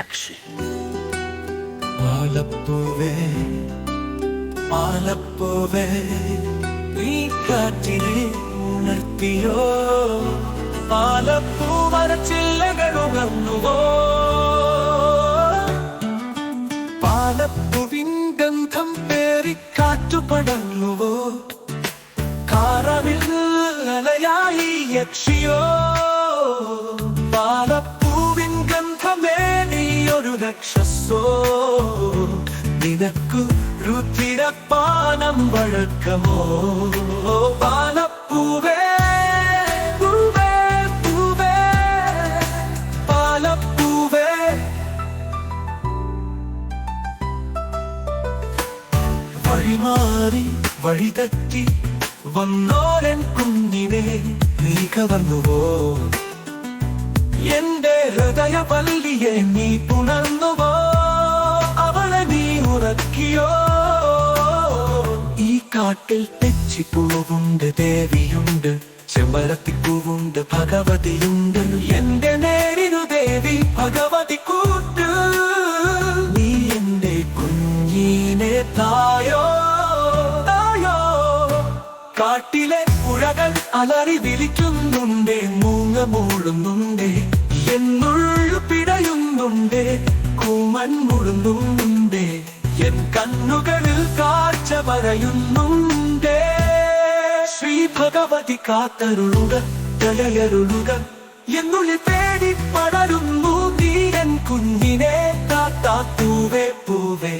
യക്ഷി മാലപ്പൂവേ മാലപ്പൂവേ നീ കാറ്റിനെ ഉണർത്തിയോ? പാലപ്പൂ മരച്ചില്ലകളുണർന്നുവോ പാലപ്പൂവിൻ ഗന്ധം പേറി കാറ്റുപടർന്നുവോ കാറവിൽ അലയായി യക്ഷിയോ? നിനക്കു രുചിരപ്പാനം വഴക്കമോ പാലപ്പൂവേ പൂവേ പൂവേ പാലപ്പൂവേ വഴിമാറി വഴിതെറ്റി വന്നോരൻ കുഞ്ഞിനെ നീ കവർന്നുവോ എന്റെ ഹൃദയപല്ലിയെ നീ പുണർന്നുവോ ഉറക്കിയോ ഈ കാട്ടിൽ തെച്ചിപ്പൂവുണ്ട് ദേവിയുണ്ട് ചെമ്പരത്തിപ്പൂവുണ്ട് ഭഗവതിയുണ്ട്. എന്റെ നേരിനു ദേവി ഭഗവതി കൂട്ട് നീ എന്റെ കുഞ്ഞിനെ തായോ? തായോ? കാട്ടിലെ പുഴകൾ അലറി വിളിക്കുന്നുണ്ടേ മൂങ്ങ മൂടുന്നുണ്ടേ എൻ കണ്ണുകളിൽ കാഴ്ച പറയുന്നുണ്ടേ ശ്രീ ഭഗവതി കാത്തരുളുക ദയയരുളുക എന്നുള്ളിൽ പേടി പടരുന്നു നീ കുഞ്ഞിനെ താത്താ പൂവേ. പൂവേ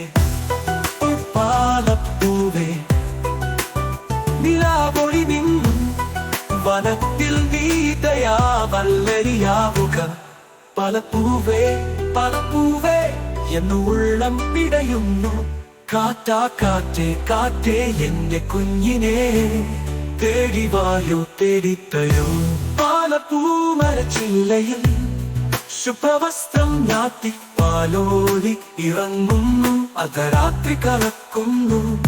പാലപ്പൂവേ നിലാപൊളി നിന്നും വനത്തിൽ നീതയാ വല്ലരിയാവുക. പലപ്പൂവേ പൂവേ പല പൂവേ എന്ന് ഉള്ളം പിടയുന്നു. കാറ്റാ കാറ്റേ കാറ്റേ എന്റെ കുഞ്ഞിനെ. തേടി വായോ തേടിത്തയോ പാലപ്പൂമരച്ചില്ലയിൽ ശുഭവസ്ത്രം ഞാത്തി പാലോലി ഇറങ്ങുന്നു. അർദ്ധരാത്രി കലക്കുന്നു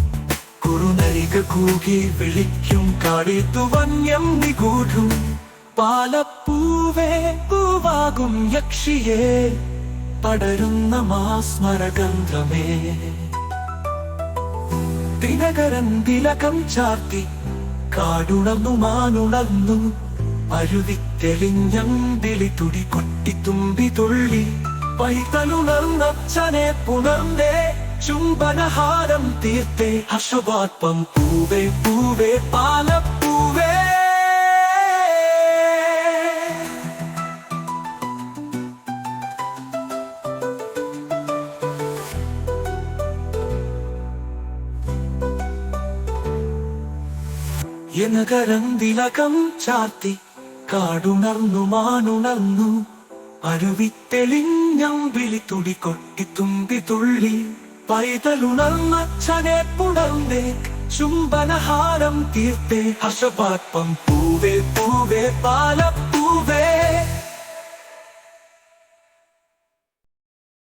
കുറുനരിക കൂകി വിളിക്കും. കാടി തുവന്യം നിഗൂഢും. പാലപ്പൂവേ പൂവാകും യക്ഷിയേ. പടരുന്ന മാസ്മരഗന്ധമേ. ദിനകരൻ തിലകം ചാർത്തി കാടുണർന്നു മാനുണർന്നു അരുതി തെളിഞ്ഞമ്പിളി തുടി കൊട്ടി തുമ്പി തുള്ളി പൈതലുണർന്നച്ഛനെ പുണർന്നേ ചുംബനഹാരം തീർത്തേ ഹർഷബാത്മം പൂവേ പൂവേ പാലപ്പൂവേ എനകരന്തിലകം ചാർത്തി കാടുണർന്നു മാനുണർന്നു. അരുവിത്തെളിഞ്ഞം വിളി തുടി കൊട്ടി തുമ്പി തുള്ളി. പൈതലുണർന്നച്ഛനെ പുണർന്നേ ചുംബനഹാരം തീർത്തേ. ഹർഷപാത്മം പൂവേ പൂവേ പാലപ്പൂവേ.